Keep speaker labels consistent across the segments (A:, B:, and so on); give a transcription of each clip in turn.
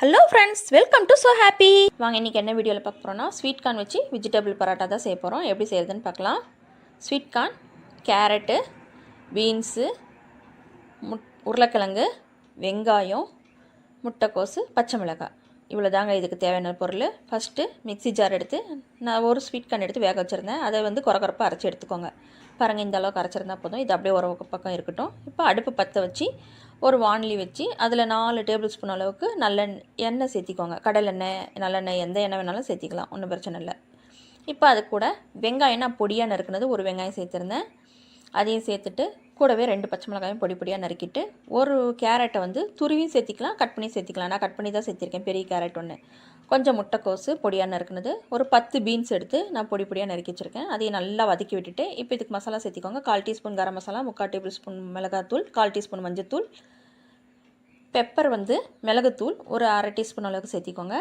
A: Hello friends welcome to so happy வாங்க இன்றைக்கி என்ன வீடியோவில் பார்க்க போகிறோம்னா ஸ்வீட் கார்ன் வச்சு வெஜிடபிள் பரோட்டா தான் செய்ய போகிறோம் எப்படி செய்யறதுன்னு பார்க்கலாம். ஸ்வீட் கார்ன் கேரட்டு பீன்ஸு முட் உருளைக்கிழங்கு வெங்காயம் முட்டைக்கோசு பச்சை மிளகாய். இவ்வளோ தாங்க இதுக்கு தேவையான பொருள். ஃபஸ்ட்டு மிக்ஸி ஜார் எடுத்து நான் ஒரு ஸ்வீட் கார்ன் எடுத்து வேக வச்சுருந்தேன். அதை வந்து குறக்குறப்பாக அரைச்சி எடுத்துக்கோங்க. பாருங்கள் இந்த அளவுக்கு அரைச்சிருந்தா போதும். இது அப்படியே ஒரு பக்கம் இருக்கட்டும். இப்போ அடுப்பு பற்ற வச்சு ஒரு வானலி வச்சு அதில் நாலு டேபிள் ஸ்பூன் அளவுக்கு நல்ல எண்ணெய் சேர்த்திக்கோங்க. கடலெண்ணெய் நல்லெண்ணெய் எந்த எண்ணெய் வேணாலும் சேர்த்திக்கலாம். ஒன்றும் பிரச்சனை இல்லை. இப்போ அது கூட வெங்காயம் நான் பொடியாக நறுக்குனது ஒரு வெங்காயம் சேர்த்துருந்தேன். அதையும் சேர்த்துட்டு கூடவே ரெண்டு பச்சை மிளகாயும் பொடி பொடியாக நறுக்கிட்டு ஒரு கேரட்டை வந்து துருவியும் சேர்த்திக்கலாம் கட் பண்ணி சேர்த்திக்கலாம். நான் கட் பண்ணி தான் சேர்த்திருக்கேன் பெரிய கேரட் ஒன்று கொஞ்சம் முட்டைக்கோசு பொடியாக நறுக்குனது. ஒரு பத்து பீன்ஸ் எடுத்து நான் பொடி பொடியாக நறுக்கி வச்சுருக்கேன். அதையும் நல்லா வதக்கி விட்டுட்டு இப்போ இதுக்கு மசாலா சேர்த்திக்கோங்க. கால் டீஸ்பூன் கரம் மசாலா முக்கால் டேபிள் ஸ்பூன் மிளகாத்தூள் கால் டீஸ்பூன் மஞ்சத்தூள். பெப்பர் வந்து மிளகுத்தூள் ஒரு அரை டீஸ்பூன் அளவுக்கு சேர்த்திக்கோங்க.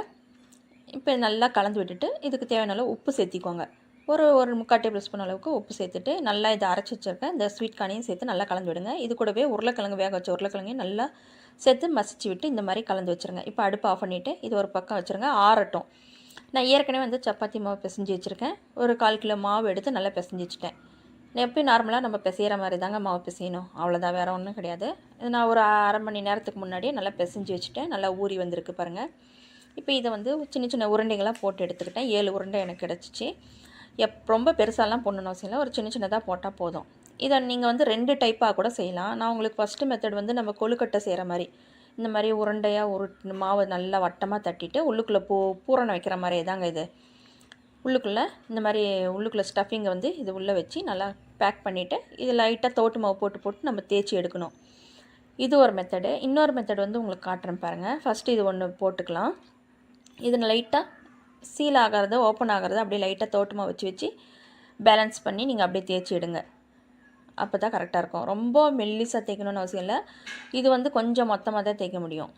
A: இப்போ நல்லா கலந்து விட்டுட்டு இதுக்கு தேவையான அளவு உப்பு சேர்த்திக்கோங்க. ஒரு ஒரு முக்கால் டேபிள் ஸ்பூன் அளவுக்கு உப்பு சேர்த்துட்டு நல்லா இதை அரைச்சி வச்சுருக்கேன். இந்த ஸ்வீட் கார்னையும் சேர்த்து நல்லா கலந்து விடுங்க. இது கூடவே உருளைக்கிழங்கு வேக வச்ச உருளைக்கிழங்கையும் நல்லா சேர்த்து மசிச்சு விட்டு இந்த மாதிரி கலந்து வச்சுருங்க. இப்போ அடுப்பு ஆஃப் பண்ணிவிட்டு இது ஒரு பக்கம் வச்சுருங்க. ஆறட்டும். நான் ஏற்கனவே வந்து சப்பாத்தி மாவு பிசைஞ்சு வச்சுருக்கேன். ஒரு கால் கிலோ மாவு எடுத்து நல்லா பிசைஞ்சு வச்சுட்டேன். எப்பயும் நார்மலாக நம்ம பிசைகிற மாதிரி தாங்க மாவு பிசையணும். அவ்வளோதான் வேறு ஒன்றும் கிடையாது. இது நான் ஒரு அரை மணி நேரத்துக்கு முன்னாடியே நல்லா பிசைஞ்சு வச்சுட்டேன். நல்லா ஊறி வந்திருக்கு பாருங்கள் இப்போ இதை வந்து சின்ன சின்ன உருண்டைகளாக போட்டு எடுத்துக்கிட்டேன். ஏழு உருண்டை எனக்கு கிடச்சிச்சு. எப் ரொம்ப பெருசாலாம் போடணும்னு அவசியம் இல்லை. ஒரு சின்ன சின்னதாக போட்டால் போதும். இதை நீங்கள் வந்து ரெண்டு டைப்பாக கூட செய்யலாம். நான் உங்களுக்கு ஃபஸ்ட்டு மெத்தட் வந்து நம்ம கொழுக்கட்டை செய்கிற மாதிரி. இந்த மாதிரி உருண்டையாக உருட்டு மாவு நல்லா வட்டமாக தட்டிட்டு உள்ளுக்குள்ளே பூ பூரணம் வைக்கிற மாதிரி தாங்க இது. உள்ளுக்குள்ளே இந்த மாதிரி உள்ளுக்குள்ளே ஸ்டஃபிங்கை வந்து இது உள்ளே வச்சு நல்லா பேக் பண்ணிவிட்டு இது லைட்டாக தோட்டு மாவு போட்டு போட்டு நம்ம தேய்ச்சி எடுக்கணும். இது ஒரு மெத்தடு இன்னொரு மெத்தட் வந்து உங்களுக்கு காட்டுறேன் பாருங்கள் ஃபஸ்ட்டு இது ஒன்று போட்டுக்கலாம். இது லைட்டாக சீல் ஆகிறது ஓப்பன் ஆகிறது அப்படியே லைட்டாக தோட்டமாக வச்சு வச்சு பேலன்ஸ் பண்ணி நீங்கள் அப்படியே தேய்ச்சி எடுங்க. அப்போ தான் கரெக்டாக இருக்கும். ரொம்ப மெல்லிசாக தேய்க்கணும்னு அவசியம் இல்லை. இது வந்து கொஞ்சம் மொத்தமாக தான் தேய்க்க முடியும்.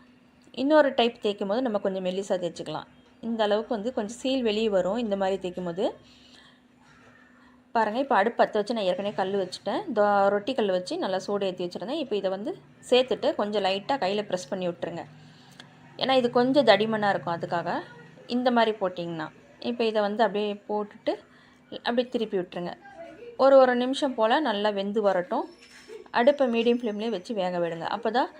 A: இன்னொரு டைப் தேய்க்கும் போது நம்ம கொஞ்சம் மெல்லிசாக தேய்ச்சிக்கலாம். இந்த அளவுக்கு வந்து கொஞ்சம் சீல் வெளியே வரும். இந்த மாதிரி தேய்க்கும் போது பாருங்கள் இப்போ அடுப்பு பற்ற வச்சு நான் ஏற்கனவே கல் வச்சுட்டேன். தோ ரொட்டி கல் வச்சு நல்லா சூடு ஏற்றி வச்சுருந்தேன். இப்போ இதை வந்து சேர்த்துட்டு கொஞ்சம் லைட்டாக கையில் ப்ரெஸ் பண்ணி விட்டுருங்க. ஏன்னா இது கொஞ்சம் தடிமனாக இருக்கும் அதுக்காக. இந்த மாதிரி போட்டிங்கன்னா. இப்போ இதை வந்து அப்படியே போட்டுட்டு அப்படியே திருப்பி விட்டுருங்க. ஒரு ஒரு நிமிஷம் போல் நல்லா வெந்து வரட்டும். அடுப்பை மீடியம் ஃப்ளேம்லேயே வச்சு வேக விடுங்க. அப்போ தான்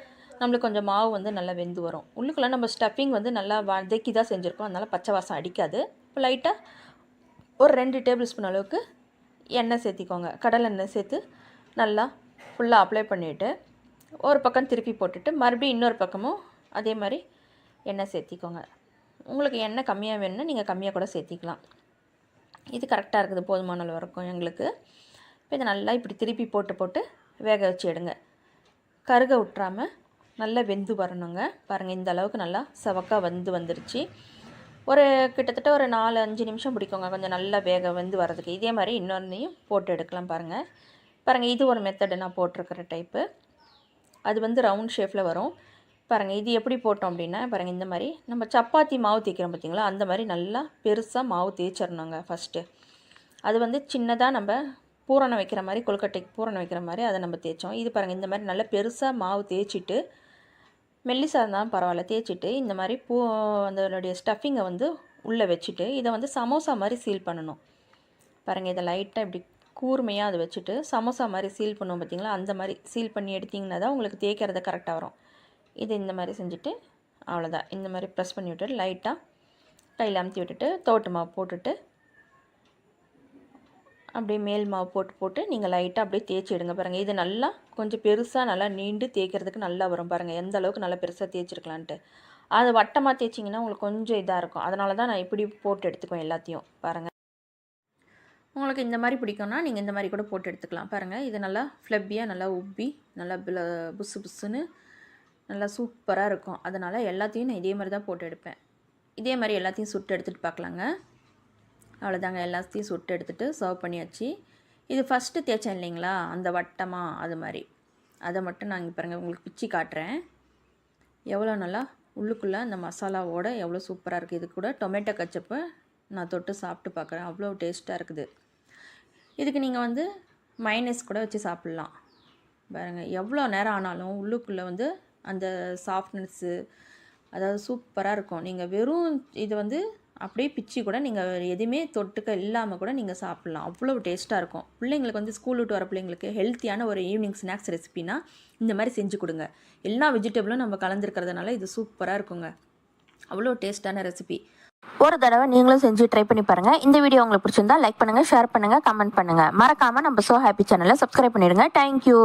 A: நம்மளுக்கு கொஞ்சம் மாவு வந்து நல்லா வெந்து வரும். உள்ளுக்குள்ளே நம்ம ஸ்டஃபிங் வந்து நல்லா வதக்கி தான் செஞ்சுருக்கோம். அதனால் பச்சை வாசம் அடிக்காது. இப்போ லைட்டாக ஒரு ரெண்டு டேபிள் ஸ்பூன் அளவுக்கு எண்ணெய் சேர்த்திக்கோங்க. கடலை எண்ணெய் சேர்த்து நல்லா ஃபுல்லாக அப்ளை பண்ணிவிட்டு ஒரு பக்கம் திருப்பி போட்டுட்டு மறுபடியும் இன்னொரு பக்கமும் அதே மாதிரி எண்ணெய் சேர்த்திக்கோங்க. உங்களுக்கு எண்ணெய் கம்மியாக வேணும்னா நீங்கள் கம்மியாக கூட சேர்த்திக்கலாம். இது கரெக்டாக இருக்குது போதுமான அளவு இருக்கும் எங்களுக்கு. இப்போ இதை நல்லா இப்படி திருப்பி போட்டு போட்டு வேக வச்சு எடுங்க. கருக விட்டுறாமல் நல்லா வெந்து வரணுங்க. பாருங்கள் இந்த அளவுக்கு நல்லா செவக்காக வந்து வந்துருச்சு. ஒரு கிட்டத்தட்ட ஒரு நாலு அஞ்சு நிமிஷம் பிடிக்குங்க கொஞ்சம் நல்லா வேக வந்து வரதுக்கு இதே மாதிரி இன்னொன்றையும் போட்டு எடுக்கலாம் பாருங்கள் பாருங்கள் இது ஒரு மெத்தடு நான் போட்டிருக்கிற டைப்பு அது வந்து ரவுண்ட் ஷேப்பில் வரும். பாருங்கள் இது எப்படி போட்டோம் அப்படின்னா பாருங்கள் இந்த மாதிரி நம்ம சப்பாத்தி மாவு தேய்க்கிறோம் பார்த்திங்களா அந்த மாதிரி நல்லா பெருசாக மாவு தேய்ச்சிடணுங்க ஃபஸ்ட்டு அது வந்து சின்னதாக நம்ம பூரணம் வைக்கிற மாதிரி கொழுக்கட்டைக்கு பூரணம் வைக்கிற மாதிரி அதை நம்ம தேய்ச்சோம். இது பாருங்கள் இந்த மாதிரி நல்லா பெருசாக மாவு தேய்ச்சிட்டு மெல்லிசாக இருந்தாலும் பரவாயில்ல தேய்ச்சிட்டு இந்த மாதிரி பூ அதனுடைய ஸ்டஃபிங்கை வந்து உள்ளே வச்சுட்டு இதை வந்து சமோசா மாதிரி சீல் பண்ணணும். பாருங்கள் இதை லைட்டாக இப்படி கூர்மையாக அதை வச்சுட்டு சமோசா மாதிரி சீல் பண்ணுவோம் பார்த்திங்களா அந்த மாதிரி சீல் பண்ணி எடுத்திங்கன்னா தான் உங்களுக்கு தேய்க்கிறது கரெக்டாக வரும். இது இந்த மாதிரி செஞ்சுட்டு அவ்வளோதான் இந்த மாதிரி ப்ரெஸ் பண்ணி விட்டுட்டு லைட்டாக கையில் அமுத்தி விட்டுட்டு தோட்டு மாவு போட்டுட்டு அப்படியே மேல் மாவு போட்டு போட்டு நீங்கள் லைட்டாக அப்படியே தேய்ச்சி எடுங்க பாருங்கள் இது நல்லா கொஞ்சம் பெருசாக நல்லா நீண்டு தேய்க்கிறதுக்கு நல்லா வரும் பாருங்கள் எந்த அளவுக்கு நல்லா பெருசாக தேய்ச்சிருக்கலான்ட்டு. அது வட்டமாக தேய்ச்சிங்கன்னா உங்களுக்கு கொஞ்சம் இதாக இருக்கும். அதனால தான் நான் இப்படி போட்டு எடுத்துக்குவேன் எல்லாத்தையும் பாருங்கள் உங்களுக்கு இந்த மாதிரி பிடிக்கும்னா நீங்கள் இந்த மாதிரி கூட போட்டு எடுத்துக்கலாம் பாருங்கள் இது நல்லா ஃப்ளப்பியாக நல்லா உப்பி நல்லா புசு புசுன்னு நல்லா சூப்பராக இருக்கும். அதனால் எல்லாத்தையும் நான் இதே மாதிரி தான் போட்டு எடுப்பேன். இதே மாதிரி எல்லாத்தையும் சுட்டு எடுத்துகிட்டு பார்க்கலாங்க அவ்வளோதாங்க எல்லாத்தையும் சுட்டு எடுத்துகிட்டு சர்வ் பண்ணியாச்சு. இது ஃபஸ்ட்டு தேய்ச்சேன் இல்லைங்களா? அந்த வட்டமாக அது மாதிரி. அதை மட்டும் நான் இங்கே பாருங்கள் உங்களுக்கு பிச்சு காட்டுறேன். எவ்வளோ நல்லா உள்ளுக்குள்ளே அந்த மசாலாவோட எவ்வளோ சூப்பராக இருக்குது இது கூட டொமேட்டோ கச்சப்பை நான் தொட்டு சாப்பிட்டு பார்க்குறேன் அவ்வளோ டேஸ்ட்டாக இருக்குது. இதுக்கு நீங்கள் வந்து மைனஸ் கூட வச்சு சாப்பிட்லாம். பாருங்கள் எவ்வளோ நேரம் ஆனாலும் உள்ளுக்குள்ளே வந்து அந்த சாஃப்ட்னஸ்ஸு அதாவது சூப்பராக இருக்கும். நீங்கள் வெறும் இது வந்து அப்படியே பிச்சு கூட நீங்கள் எதுவுமே தொட்டுக்க இல்லாமல் கூட நீங்கள் சாப்பிட்லாம். அவ்வளோ டேஸ்ட்டாக இருக்கும். பிள்ளைங்களுக்கு வந்து ஸ்கூல் விட்டு வர பிள்ளைங்களுக்கு ஹெல்த்தியான ஒரு ஈவினிங் ஸ்நாக்ஸ் ரெசிபினா இந்த மாதிரி செஞ்சு கொடுங்க. எல்லா வெஜிடபிளும் நம்ம கலந்துருக்கிறதுனால இது சூப்பராக இருக்குங்க. அவ்வளோ டேஸ்ட்டான ரெசிபி
B: ஒரு தடவை நீங்களும் செஞ்சு ட்ரை பண்ணி பாருங்கள் இந்த வீடியோ உங்களுக்கு பிடிச்சிருந்தா லைக் பண்ணுங்கள் ஷேர் பண்ணுங்கள் கமெண்ட் பண்ணுங்கள் மறக்காமல் நம்ம ஸோ ஹாப்பி சேனலை சப்ஸ்கிரைப் பண்ணிடுங்க. Thank you